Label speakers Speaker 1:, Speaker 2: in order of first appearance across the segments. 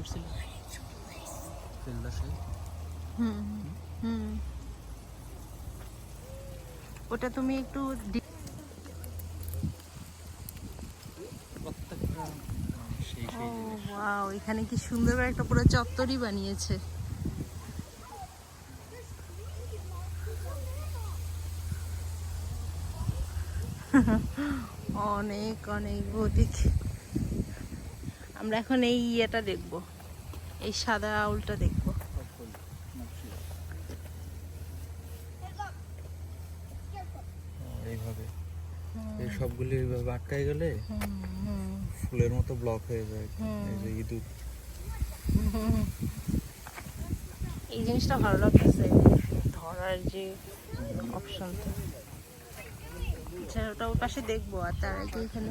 Speaker 1: করছিল।
Speaker 2: হুম হুম ওটা তুমি একটু এখানে কি সুন্দর একটা পুরো চত্বরই বানিয়েছে। অনেক অনেক ভৌতিক। আমরা এখন এই ইয়েটা দেখব। এই সাদা আউলটা দেখব।
Speaker 1: এইভাবে। এই সবগুলি এইভাবে আটকায় গেলে ফুলের মতো ব্লক হয়ে যায়। এই যে ইঁদুর।
Speaker 2: এই জিনিসটা ভালো লাগতেছে ধরার যে অপশনটা আচ্ছা ওটা ওর পাশে দেখব আর তার আগে এখানে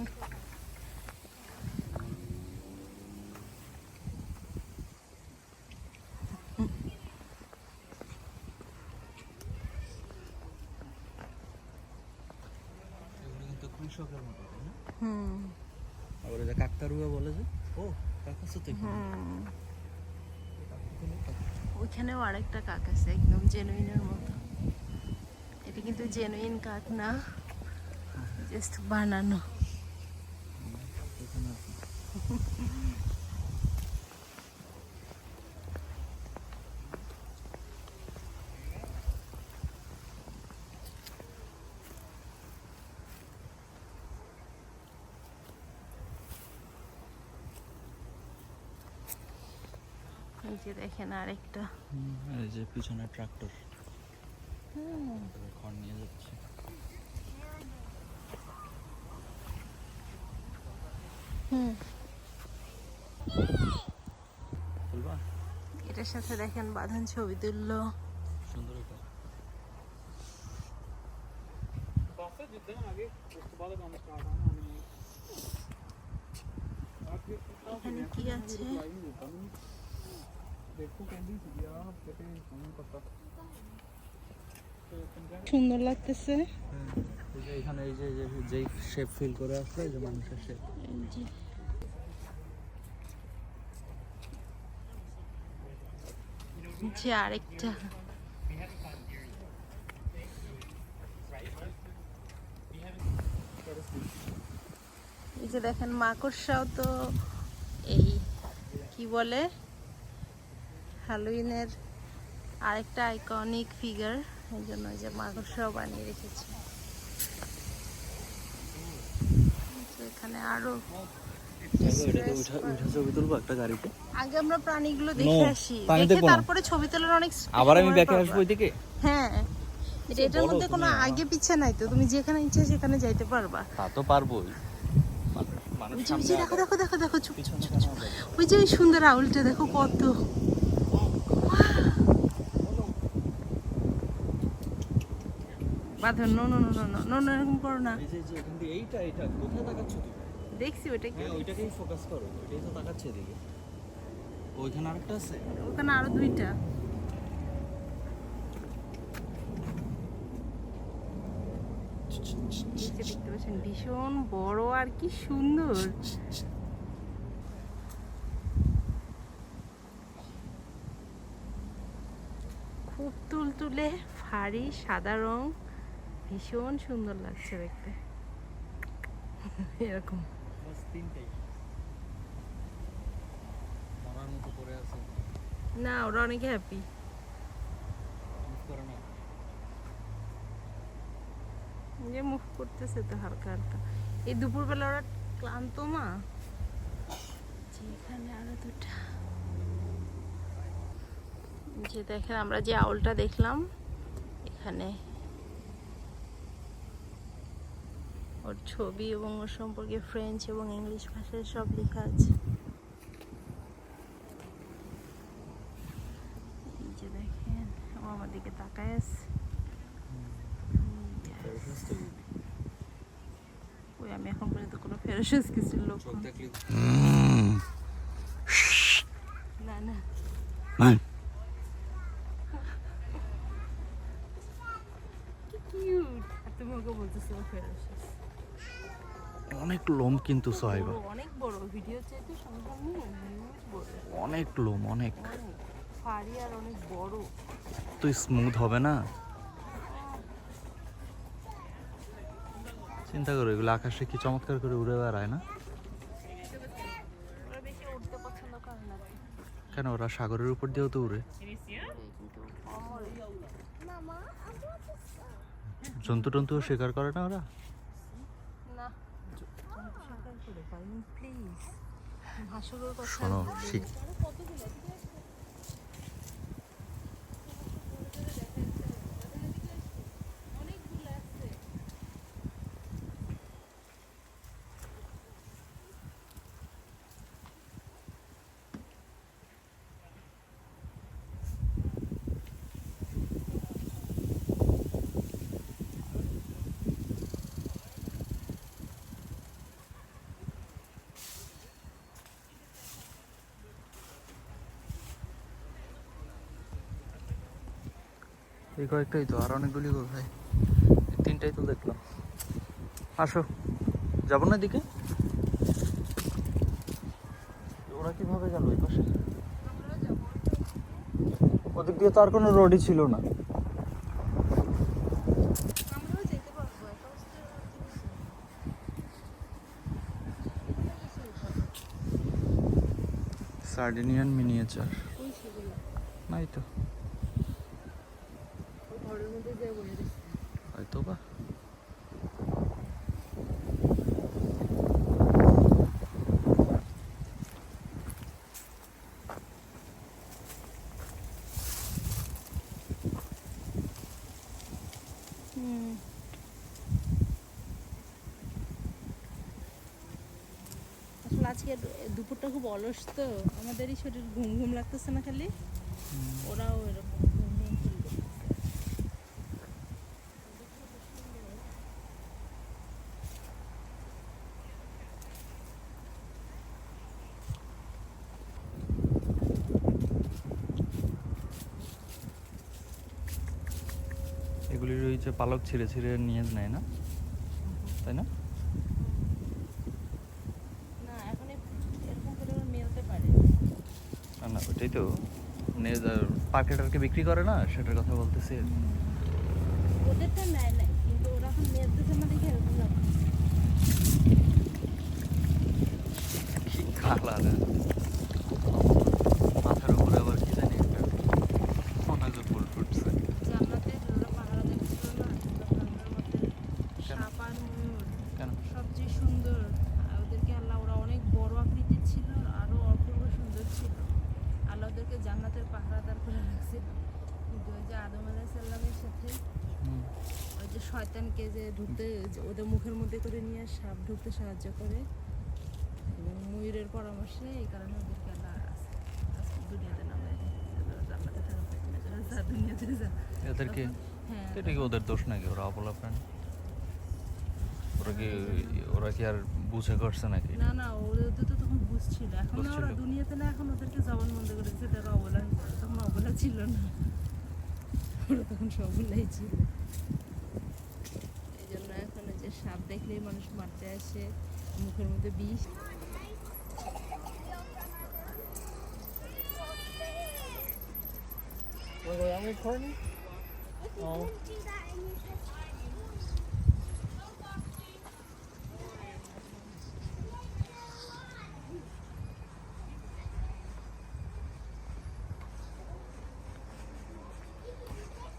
Speaker 1: এগুলো কিন্তু কৃষকের মতো তাই না
Speaker 2: হুম
Speaker 1: আবার এই যে কাকতারুয়া বলে যে ও কাকাসু তো এখানে।
Speaker 2: হুম
Speaker 1: কাকতারুয়া, কাক-
Speaker 2: আরেকটা কাক আছে একদম জেনুইনের মতো। এটা কিন্তু জেনুইন কাক না জাস্ট বানানো
Speaker 1: এখানে আছে।
Speaker 2: এই যে দেখেন আরেকটা
Speaker 1: এই যে পিছনে ট্রাক্টর
Speaker 2: হুম
Speaker 1: খড় নিয়ে যাচ্ছে
Speaker 2: হুম এটার সাথে দেখেন বাঁধন ছবি তুললো
Speaker 1: সুন্দর এটা
Speaker 2: এখানে কি আছে সুন্দর লাগতেছে।
Speaker 1: এখানে এই যে যেই শেপ ফিল করে আসলে যে মানুষের শেপ
Speaker 2: যে আরেকটা। এই যে দেখেন, মাকড়সাও তো এই, কি বলে? হ্যালোইনের আরেকটা আইকনিক ফিগার এই জন্য ওই যে মাকড়সাও বানিয়ে রেখেছে। এখানে আরও
Speaker 1: এটাতে উঠা উঠা ছবি তুলবো একটা গাড়িতে?
Speaker 2: আগে আমরা প্রাণীগুলো দেখে আসি। দেখে তারপরে ছবি তোলার অনেক
Speaker 1: আবার আমি ব্যাকে আসব ওইদিকে
Speaker 2: হ্যাঁ এটা এটার মধ্যে কোনো আগে পিছে নাই তো। তুমি যেখানে ইচ্ছে সেখানে যাইতে পারবা।
Speaker 1: তা তো পারবোই।
Speaker 2: দেখো দেখো দেখো? ওই যে ওই সুন্দর আউলটা দেখো কত বাঁধন no no no no no no no এরকম করো না।
Speaker 1: এই যে যে এখান দিয়ে এইটা এইটা কোথায় তাকাচ্ছ তুমি?
Speaker 2: দেখছি কি
Speaker 1: হ্যাঁ ওইটাকেই ফোকাস করো ওইটাই তো তাকাচ্ছে এদিকে। ওইখানে আরেকটা আছে?
Speaker 2: ওখানে আরও দুইটা। দেখতে পাচ্ছেন ভীষণ বড় আর কি সুন্দর খুব তুলতুলে ফাড়ি সাদা রং ভীষণ সুন্দর লাগছে দেখতে। এরকম। না ওরা অনেক হ্যাপি যে মুভ করতেছে তো হালকা হালকা। এই দুপুরবেলা ওরা ক্লান্ত মা। এখানে আরও দুটা। যে দেখেন আমরা যে আউলটা দেখলাম এখানে ওর ছবি এবং ওর সম্পর্কে ফ্রেঞ্চ এবং ইংলিশ ভাষায় সব লেখা আছে। এই যে দেখেন ও আমার দিকে তাকায় আছে। ওই আমি এখন পর্যন্ত কোনো ফেরোসেস লোক না। না কিউট। আর তুমি ওকে বলতেছো ফেরোসেস
Speaker 1: অনেক লোম কিন্তু
Speaker 2: অনেক বড়। ভিডিও চাইতে সামনাসামনি হিউজ বড়।
Speaker 1: অনেক লোম অনেক।
Speaker 2: ফাড়ি আর অনেক বড়।
Speaker 1: তো স্মুথ হবে না? চিন্তা করো এগুলো আকাশে কি চমৎকার করে উড়ে বেড়ায় না?
Speaker 2: ওরা বেশি উঠতে পছন্দ করে না।
Speaker 1: কেন ওরা সাগরের উপর দিয়েও তো উড়ে
Speaker 2: কিন্তু অমরে
Speaker 1: জন্তু টন্তু শিকার করে না ওরা? শোনো এই কয়েকটাই তো আর অনেকগুলি কোথায় তিনটাই তো দেখলাম। আসো যাব না এদিকে? ওরা কীভাবে গেল ওই পাশে? ওদিক দিয়ে তো আর কোনো রোডই ছিল না। সার্ডিনিয়ান মিনিয়েচার নাই তো
Speaker 2: ওই ঘরের মধ্যে যে বলে দিচ্ছে
Speaker 1: হয়তো বা
Speaker 2: হুম আসলে আজকে দুপুরটা খুব অলস তো, আমাদেরই শরীর ঘুম ঘুম লাগতেছে না খালি। ওরাও এরকম ঘুম ঘুম।
Speaker 1: এগুলির ওই যে পালক ছিঁড়ে ছিঁড়ে নিয়ে নেয় না? তাই না
Speaker 2: এখন এ- এরকম করে ওরা মেলতে পারে
Speaker 1: ওটাই তো পার্কে টার্কে বিক্রি করে না সেটার কথা বলতেছি কি।
Speaker 2: ওদেরটা নেয় নাই কিন্তু ওরা এখন মেলতেছে না দেখে এরকম লাগছে
Speaker 1: কি কালার মাথার উপরে আবার কি জানি একটা মনে হয় যে ফুল ফুটছে
Speaker 2: জান্নাতে ওরা পাহারা দেখছিল না জান্নাতের মধ্যে সাপ আর ময়ূর
Speaker 1: কেন
Speaker 2: সবচেয়ে সুন্দর আর ওদেরকে আল্লাহ ওরা অনেক বড় আকৃতির ছিল আরও অপূর্ব সুন্দর ছিল আল্লাহ ওদেরকে জান্নাতের পাহারাদার করে রাখছিল কিন্তু ওই যে আদম আলাইসাল্লামের সাথে
Speaker 1: হুম।
Speaker 2: ওই যে শয়তানকে যে ঢুকতে ওদের মুখের মধ্যে করে নিয়ে সাপ ঢুকতে সাহায্য করে। এবং ময়ূরের পরামর্শে এই কারণে ওদেরকে আল্লাহ দুনিয়াতে নামায়।
Speaker 1: এদেরকে
Speaker 2: হ্যাঁ।
Speaker 1: এটা কি ওদের দোষ নাকি? ওরা অবলা প্রাণী? ওরা কি ওরা কি আর বুঝে করছে নাকি?
Speaker 2: না না ওদের তো তখন বুঝছিল। এখন ওরা দুনিয়াতে না এখন ওদেরকে জবান বন্ধ করে দিচ্ছে তারা অবলা তখন অবলা ছিল না। ওরা তখন সবলাই ছিল এই জন্য এখন ওই যে সাপ দেখলেই মানুষ মারতে আসে মুখের মধ্যে বিষ।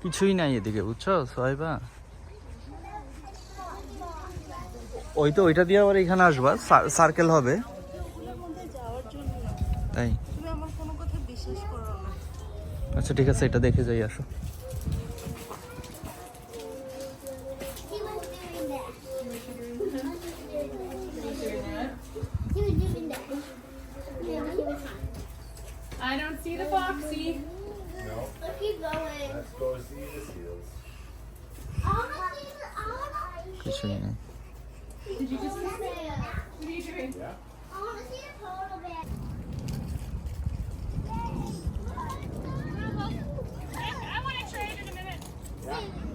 Speaker 1: কিছুই নাই এদিকে বুঝছ? সোহাইবা ওই তো ওইটা দিয়ে আবার এখানে আসবা সার্কেল হবে
Speaker 2: ওগুলোর মধ্যে যাওয়ার জন্য না
Speaker 1: তাই
Speaker 2: তুমি আমার কোনো কথা বিশ্বাস করো না
Speaker 1: আচ্ছা ঠিক আছে এটা দেখে যাই আসো.
Speaker 3: I don't see the foxy.
Speaker 4: Let's keep going.
Speaker 5: Let's go see the seals.
Speaker 4: I want to see the. I want to.
Speaker 1: কিছুই নেই
Speaker 3: Did you just? What are you doing?
Speaker 5: Yeah.
Speaker 4: I want to see the polar bear.
Speaker 3: I want to trade in a minute.
Speaker 4: I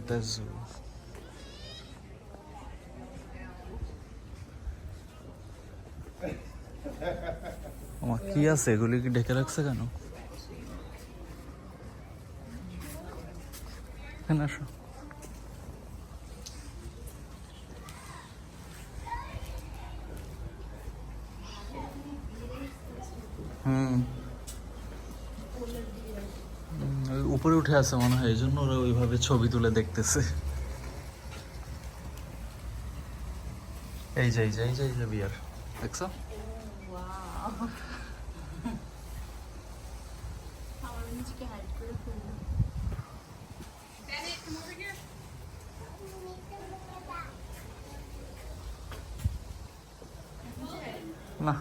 Speaker 1: Babu the zoo. আমার কি আছে এগুলি কি ঢেকে রাখছে কেন এখানে আসো হুম হুম, ওই উপরে উঠে আছে মনে হয় এই জন্য ওরা ওইভাবে ছবি তুলে দেখতেছে। এই যে এই যে এই যে এই যে বিয়ার। দেখছ?
Speaker 2: আমার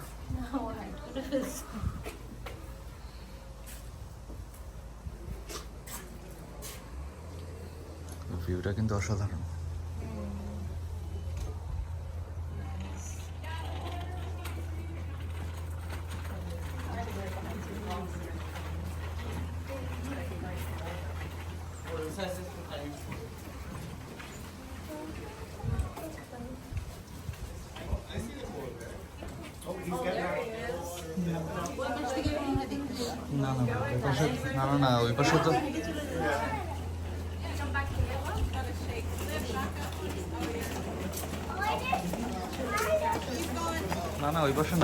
Speaker 1: ভিউটা কিন্তু অসাধারণ। না না না, ওই পাশে না না না ওই পাশে তো না না ওই পাশে না